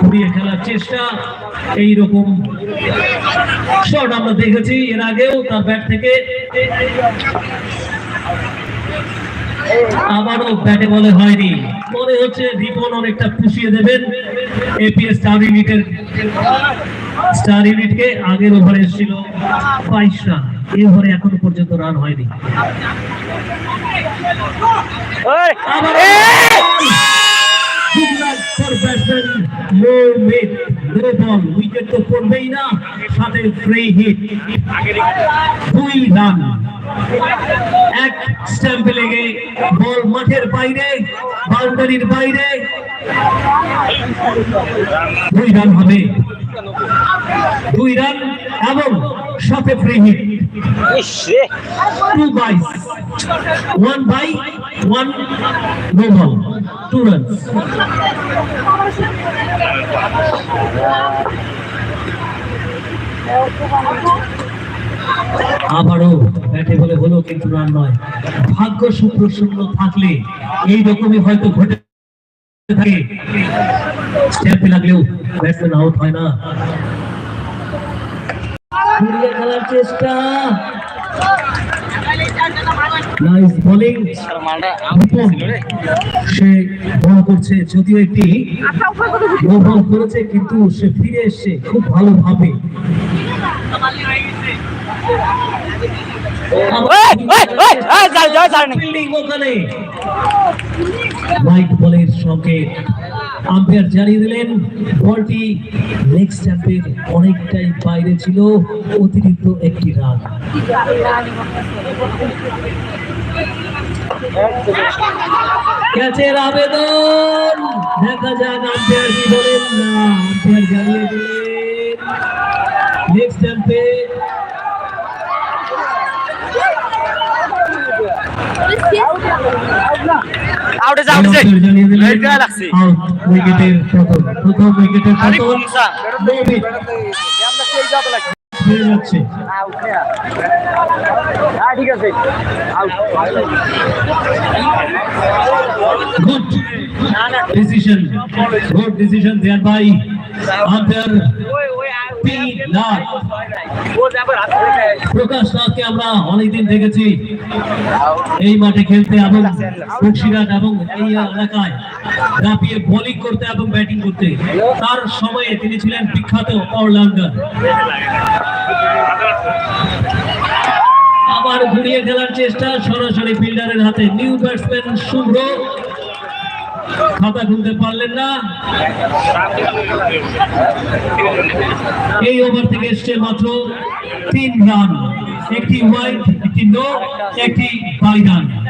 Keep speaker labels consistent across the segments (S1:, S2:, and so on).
S1: ঘুরিয়ে খেলার চেষ্টা, এইরকম শট আমরা দেখেছি। এর আগেও তার ব্যাট থেকে আবারও ব্যাটে বলে হয়নি। মনে হচ্ছে রিপন অনেকটা পুষিয়ে দেবেন। এপিএস স্টার ইউনিটের স্টার ইউনিটকে আগের ওভারে এসেছিল বাইশ রান এই ওভারে এখনও পর্যন্ত রান হয়নি। উইকেট তো পড়বেই না সাথে ফ্রি হিট দুই রান এক স্ট্যাম্পে লেগে বল মাঠের বাইরে বাউন্ডারির বাইরে দুই রান হবে। দুই রান এবং সাথে free hit two byes one bye one no ball two runs আবারও ব্যাটে বলে হলো কিন্তু রান নয়। ভাগ্য সূত্র শূন্য থাকলে এই রকমই হয়তো ঘটে থাকে। স্ট্যাম্পে লাগলেও ব্যাটসম্যান আউট হয় না। ঘুরিয়ে খেলার চেষ্টা। নাইস বোলিং সে বল করছে যদিও একটি নো বল করেছে কিন্তু সে ফিরে এসছে খুব ভালোভাবে ওখানে। হোয়াইট বলের সঙ্গে আম্পায়ার জানিয়ে দিলেন, বলটি লেগ স্ট্যাম্পের অনেকটাই বাইরে ছিল, অতিরিক্ত একটি রান। ক্যাচের আবেদন, দেখা যাক আম্পায়ার কি বলেন না, আম্পায়ার জানিয়ে দিলেন লেগ স্ট্যাম্পে
S2: আউটে যা আউটে
S1: আম্পায়ার
S2: এটা লাগছে
S1: উইকেটের পতন good decision. Good decision there by প্রকাশ নাথকে আমরা অনেকদিন দেখেছি। এই মাঠে খেলতে এবং বক্সিরাট এবং এই এলাকায় দাপিয়ে বোলিং করতে এবং ব্যাটিং করতে। তার সময়ে তিনি ছিলেন বিখ্যাত অলরাউন্ডার আবার ঘুরিয়ে খেলার চেষ্টা সরাসরি ফিল্ডারের হাতে। New batsman Shubhra. খাতা খুলতে পারলেন না? এই ওভার থেকে এসছে মাত্র তিন রান একটি হোয়াইট একটি নো একটি বাই রান টোটাল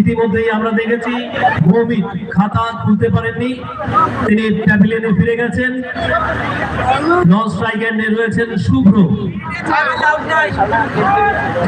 S1: ইতিমধ্যেই আমরা দেখেছি মৌমিত খাতা খুলতে পারেননি। তিনি প্যাভিলিয়নে ফিরে গেছেন। নন স্ট্রাইকার রয়েছেন শুভ্র।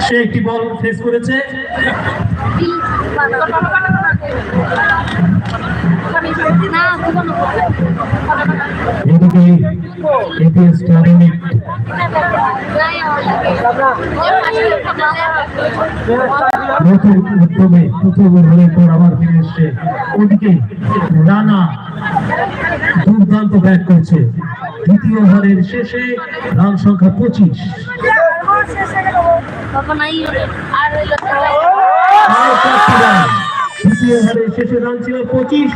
S1: সে একটি বল ফেস করেছে। নতুন উদ্যমে প্রথম হয়ে পর আবার ফিরে এসছে। ওদিকে রানা দুর্দান্ত ব্যাট করছে। দ্বিতীয় ওভারের শেষে রান সংখ্যা পঁচিশ। দ্বিতীয় ওভারের শেষে রান ছিল পঁচিশ।